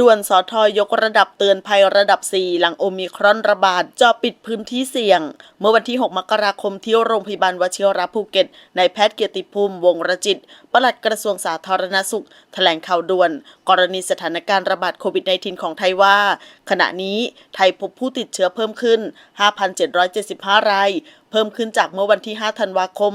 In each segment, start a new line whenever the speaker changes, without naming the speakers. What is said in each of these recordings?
ด่วนสอทอยกระดับเตือนภัยระดับ 4 หลังโอมิครอนระบาดจอปิดพื้นที่เสี่ยง เมื่อวันที่ 6 มกราคมที่โรงพยาบาลวชิระภูเก็ตนายแพทย์เกียรติภูมิ วงศรจิต ปลัดกระทรวงสาธารณสุข แถลงข่าวด่วน กรณีสถานการณ์ระบาดโควิด -19 ของไทยว่า ขณะนี้ไทยพบผู้ติดเชื้อเพิ่มขึ้น 5,775 ราย เพิ่มขึ้นจากเมื่อวันที่ 5 ธันวาคม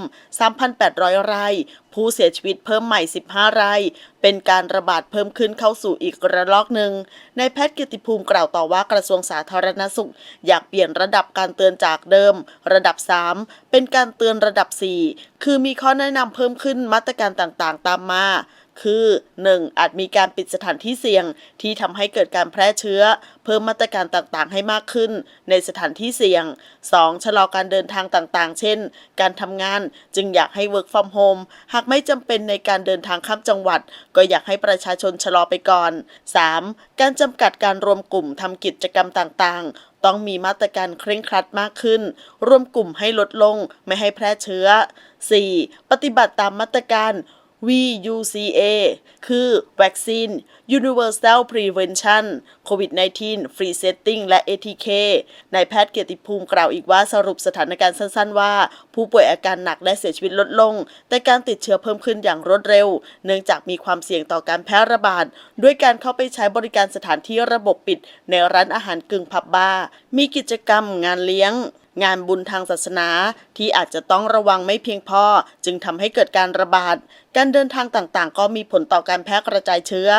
3,800 รายผู้เสียชีวิตเพิ่มใหม่ 15 ราย เป็นการระบาดเพิ่มขึ้นเข้าสู่อีกระลอกหนึ่งนายแพทย์กิติภูมิกล่าวต่อว่ากระทรวงสาธารณสุข อยากเปลี่ยนระดับการเตือนจากเดิม ระดับ 3 เป็นการเตือนระดับ 4 คือมีข้อแนะนำเพิ่มขึ้นมาตรการต่างๆ ตามมา คือ 1. อาจมีการปิดสถานที่เสี่ยง ที่ทำให้เกิดการแพร่เชื้อ เพิ่มมาตรการต่างๆ ให้มากขึ้น ในสถานที่เสี่ยง 2. ชะลอการเดินทางต่างๆ เช่น การทำงานจึงอยากให้ work from home หากไม่จำเป็นในการเดินทางข้ามจังหวัด ก็อยากให้ประชาชนชะลอไปก่อน 3. การจำกัดการรวมกลุ่มทำกิจกรรมต่างๆต้องมีมาตรการเคร่งครัดมากขึ้นรวมกลุ่มให้ลดลงไม่ให้แพร่เชื้อ 4. ปฏิบัติตามมาตรการ VUCA คือ Vaccine Universal Prevention COVID-19 Free Setting และ ATK นายแพทย์เกียรติภูมิกล่าวอีกว่าสรุปสถานการณ์สั้น ๆ ว่า ผู้ป่วยอาการหนักและเสียชีวิตลดลง แต่การติดเชื้อเพิ่มขึ้นอย่างรวดเร็ว เนื่องจากมีความเสี่ยงต่อการแพร่ระบาด ด้วยการเข้าไปใช้บริการสถานที่ระบบปิด ในร้านอาหารกึ่งผับบาร์มีกิจกรรมงานเลี้ยง งานบุญทางศาสนาที่อาจจะต้องระวังไม่เพียงพอ จึงทำให้เกิดการระบาด การเดินทางต่างๆ ก็มีผลต่อการแพร่กระจายเชื้อ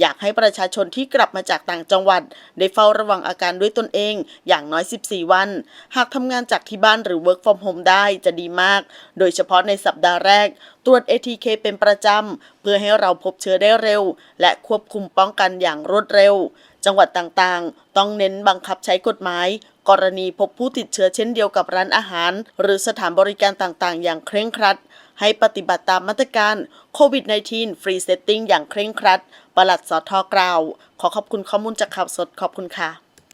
อยากให้ประชาชนที่กลับมาจากต่างจังหวัด ได้เฝ้าระวังอาการด้วยตนเอง อย่างน้อย 14 วัน หากทำงานจากที่บ้านหรือ work from home ได้จะดีมาก โดยเฉพาะในสัปดาห์แรก ตรวจ ATK เป็นประจำเพื่อให้เราพบเชื้อได้เร็ว และควบคุมป้องกันอย่างรวดเร็ว จังหวัดต่างๆ ต้องเน้นบังคับใช้กฎหมาย กรณีพบผู้ติดเชื้อเช่นเดียวกับร้านอาหาร หรือสถานบริการต่างๆ อย่างเคร่งครัด ให้ปฏิบัติตามมาตรการโควิด -19 Free Setting อย่างเคร่งครัด ประหลัดสทกล่าว ขอขอบคุณข้อมูลจากข่าวสดขอบคุณค่ะ